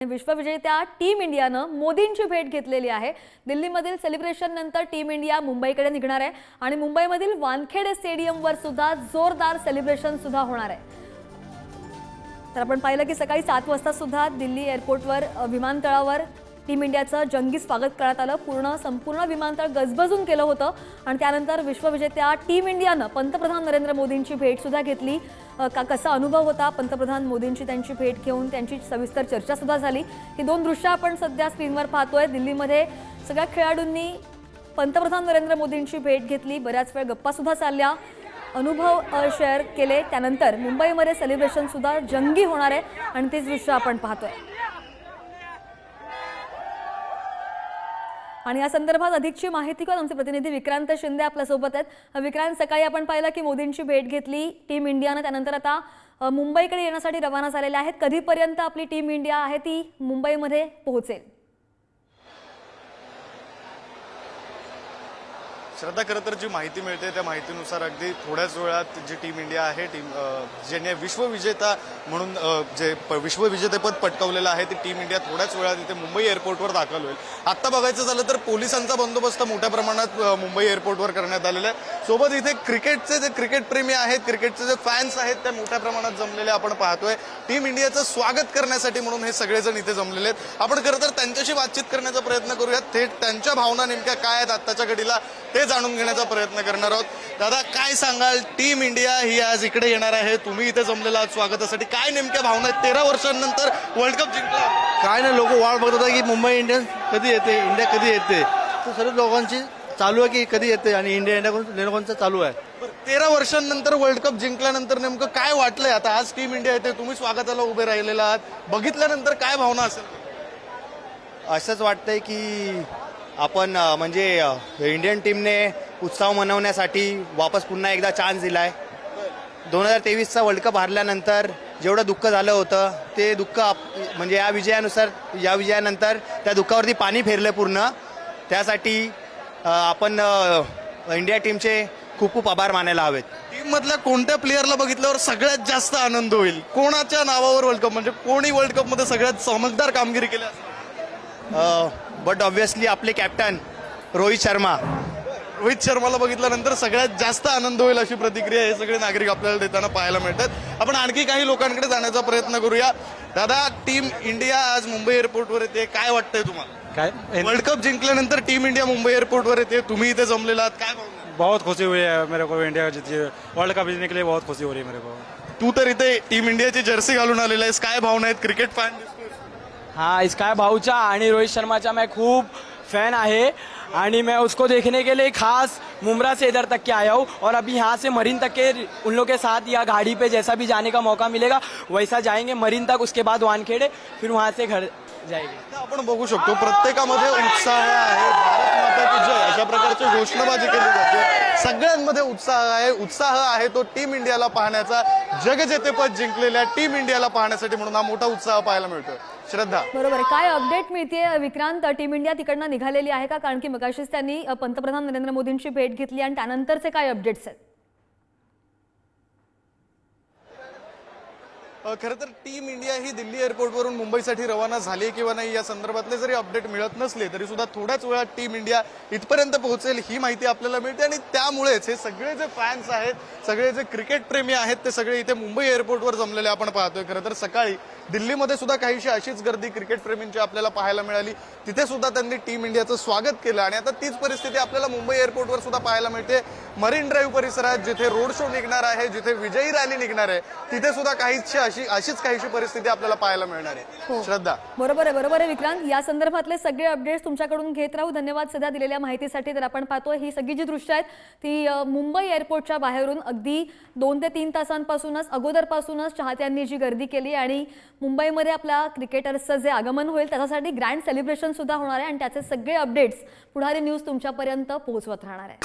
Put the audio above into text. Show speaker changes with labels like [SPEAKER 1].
[SPEAKER 1] विश्वविजेत्या team इंडियानं मोदींची भेट घेतलेली आहे. दिल्लीमधील सेलिब्रेशन नंतर टीम इंडिया मुंबईकडे निघणार आहे. आणि मुंबईमधील वानखेडे स्टेडियमवर सुद्धा जोरदार सेलिब्रेशन सुद्धा होणार आहे. तर आपण पाहिलं की सकाळी सात वाजता सुद्धा दिल्ली एअरपोर्टवर विमानतळावर टीम इंडियाचं जंगी स्वागत करण्यात आलं. पूर्ण संपूर्ण विमानतळ गजबजून केलं होतं. आणि त्यानंतर विश्वविजेत्या टीम इंडियानं पंतप्रधान नरेंद्र मोदींची भेटसुद्धा घेतली. का कसा अनुभव होता पंतप्रधान मोदींची त्यांची भेट घेऊन? त्यांची सविस्तर चर्चासुद्धा झाली. ही दोन दृश्य आपण सध्या स्क्रीनवर पाहतोय. दिल्लीमध्ये सगळ्या खेळाडूंनी पंतप्रधान नरेंद्र मोदींची भेट घेतली. बऱ्याच वेळ गप्पासुद्धा चालल्या. अनुभव शेअर केले. त्यानंतर मुंबईमध्ये सेलिब्रेशनसुद्धा जंगी होणार आहे. आणि तेच दृश्य आपण पाहतोय. आणि या संदर्भात अधिकची माहिती करून आमचे प्रतिनिधी विक्रांत शिंदे आपल्यासोबत आहेत. विक्रांत सकाळी आपण पाहिलं की मोदींची भेट घेतली टीम इंडियानं. त्यानंतर आता मुंबईकडे येण्यासाठी रवाना झालेल्या आहेत. कधीपर्यंत आपली टीम इंडिया आहे ती मुंबईमध्ये पोहोचेल?
[SPEAKER 2] श्रद्धा खरं तर जी माहिती मिळते त्या माहितीनुसार अगदी थोड्याच वेळात जी टीम इंडिया आहे टीम ज्याने विश्वविजेता म्हणून जे प- विश्वविजेतेपद पटकावलेलं आहे ती टीम इंडिया थोड्याच वेळात इथे मुंबई एअरपोर्टवर दाखल होईल. आत्ता बघायचं झालं तर पोलिसांचा बंदोबस्त मोठ्या प्रमाणात मुंबई एअरपोर्टवर करण्यात आलेला आहे. सोबत इथे क्रिकेटचे जे क्रिकेट प्रेमी आहेत क्रिकेटचे जे फॅन्स आहेत त्या मोठ्या प्रमाणात जमलेले आपण पाहतोय. टीम इंडियाचं स्वागत करण्यासाठी म्हणून हे सगळेजण इथे जमलेले आहेत. आपण खरं तर त्यांच्याशी बातचीत करण्याचा प्रयत्न करूया थेट त्यांच्या भावना नेमक्या काय आहेत आत्ताच्या घडीला ते जाणून घेण्याचा प्रयत्न करणार आहोत. दादा काय सांगाल? टीम इंडिया ही आज इकडे येणार आहे. तुम्ही इथे जमलेला आहात स्वागतासाठी. काय नेमक्या भावना आहेत? तेरा वर्षांनंतर वर्ल्ड कप जिंकला.
[SPEAKER 3] काय नाही लोक वाट बघत होता की मुंबई इंडियन्स कधी येते इंडिया कधी येते. तर सर्व लोकांची चालू आहे की कधी येते आणि इंडिया इंडिया लोकांचं चालू आहे.
[SPEAKER 2] तेरा वर्षांनंतर वर्ल्ड कप जिंकल्यानंतर नेमकं काय वाटलंय? आता आज टीम इंडिया येते तुम्ही स्वागताला उभे राहिलेला आहात. बघितल्यानंतर काय भावना असेल?
[SPEAKER 3] असंच वाटतंय की आपण म्हणजे इंडियन टीमने उत्साह मनवण्यासाठी वापस पुन्हा एकदा चान्स दिलाय. दोन हजार तेवीसचा वर्ल्ड कप हारल्यानंतर जेवढं दुःख झालं होतं ते दुःख आप- म्हणजे या विजयानुसार या विजयानंतर त्या दुःखावरती पाणी फेरलं पूर्ण. त्यासाठी आपण इंडिया टीमचे खूप खूप आभार मानायला हवेत.
[SPEAKER 2] टीम मधल्या कोणत्या प्लेअरला बघितल्यावर सगळ्यात जास्त आनंद होईल? कोणाच्या नावावर वर्ल्ड कप म्हणजे कोणी वर्ल्ड कपमध्ये सगळ्यात चमकदार कामगिरी केली असेल?
[SPEAKER 3] बट ऑब्व्हियसली आपले कॅप्टन रोहित शर्मा.
[SPEAKER 2] रोहित शर्माला बघितल्यानंतर सगळ्यात जास्त आनंद होईल अशी प्रतिक्रिया हे सगळे नागरिक आपल्याला देताना पाहायला मिळतात. आपण आणखी काही लोकांकडे जाण्याचा प्रयत्न करूया. दादा टीम इंडिया आज मुंबई एअरपोर्टवर येते. काय वाटतंय तुम्हाला?
[SPEAKER 4] काय?
[SPEAKER 2] वर्ल्ड कप जिंकल्यानंतर टीम इंडिया मुंबई एअरपोर्टवर येते. तुम्ही इथे जमलेला आहात. काय भावना?
[SPEAKER 4] बहुत खुशी हुई है मेरे को इंडिया जीती वर्ल्ड कप जीतने के लिए बहुत खुशी हो रही है मेरे को।
[SPEAKER 2] तू तर इथे टीम इंडियाची जर्सी घालून आलेला आहेस. काय भावना आहेत? क्रिकेट फॅन
[SPEAKER 5] हाँ इसका भाऊचा आणि रोहित शर्मा शर्माचा मैं खूब फ़ैन आहे. आणि मैं उसको देखने के लिए खास मुमरा से इधर तक के आया हूँ और अभी यहाँ से मरीन तक के उन लोग के साथ या गाड़ी पे जैसा भी जाने का मौका मिलेगा, वैसा जाएँगे मरीन तक, उसके बाद वानखेड़े, फिर वहाँ से घर जाएंगे
[SPEAKER 2] आपण बघू शकतो प्रत्येकामध्ये उत्साह आहे. भारत माता की जय अशा प्रकारची घोषणाबाजी केली जाते. सगळ्यांमध्ये उत्साह आहे. उत्साह आहे तो टीम इंडियाला पाहण्याचा. जगजेतेपद जिंकलेल्या टीम इंडियाला पाहण्यासाठी म्हणून हा मोठा उत्साह पाहायला मिळतो श्रद्धा.
[SPEAKER 1] बरोबर आहे. काय अपडेट मिळते विक्रांत टीम इंडिया तिकडनं निघालेली आहे का? कारण की मगाशीच त्यांनी पंतप्रधान नरेंद्र मोदींची भेट घेतली आणि त्यानंतरचे काय अपडेट्स आहेत?
[SPEAKER 2] खरं तर टीम इंडिया ही दिल्ली एअरपोर्टवरून मुंबईसाठी रवाना झाली आहे किंवा नाही या संदर्भातले जरी अपडेट मिळत नसले तरी सुद्धा थोड्याच वेळात टीम इंडिया इथपर्यंत पोहोचेल ही माहिती आपल्याला मिळते. आणि त्यामुळेच हे सगळे जे फॅन्स आहेत सगळे जे क्रिकेट प्रेमी आहेत ते सगळे इथे मुंबई एअरपोर्टवर जमलेले आपण पाहतोय. खरं तर सकाळी दिल्लीमध्ये सुद्धा काहीशी अशीच गर्दी क्रिकेट प्रेमींची आपल्याला पाहायला मिळाली. तिथे सुद्धा त्यांनी टीम इंडियाचं स्वागत केलं आणि आता तीच परिस्थिती आपल्याला मुंबई एअरपोर्टवर सुद्धा पाहायला मिळते. मरीन ड्राईव्ह परिसरात जिथे रोड शो निघणार आहे जिथे विजयी रॅली निघणार आहे तिथे सुद्धा काहीशी अशी अशीच काहीशी परिस्थिती आपल्याला पाहायला मिळणार आहे. श्रद्धा.
[SPEAKER 1] बरोबर आहे बरोबर आहे विक्रांत. या संदर्भातले सगळे अपडेट्स तुमच्याकडून घेत राहू. धन्यवाद सध्या दिलेल्या माहितीसाठी. तर आपण पाहतोय ही सगळी जी दृश्य आहेत ती मुंबई एअरपोर्टच्या बाहेरून अगदी दोन ते तीन तासांपासूनच अगोदरपासूनच चाहत्यांनी जी गर्दी केली आणि मुंबईमध्ये आपल्या क्रिकेटर्सचं जे आगमन होईल त्याच्यासाठी ग्रँड सेलिब्रेशन सुद्धा होणार आहे आणि त्याचे सगळे अपडेट्स पुढारी न्यूज तुमच्यापर्यंत पोहोचवत राहणार आहे.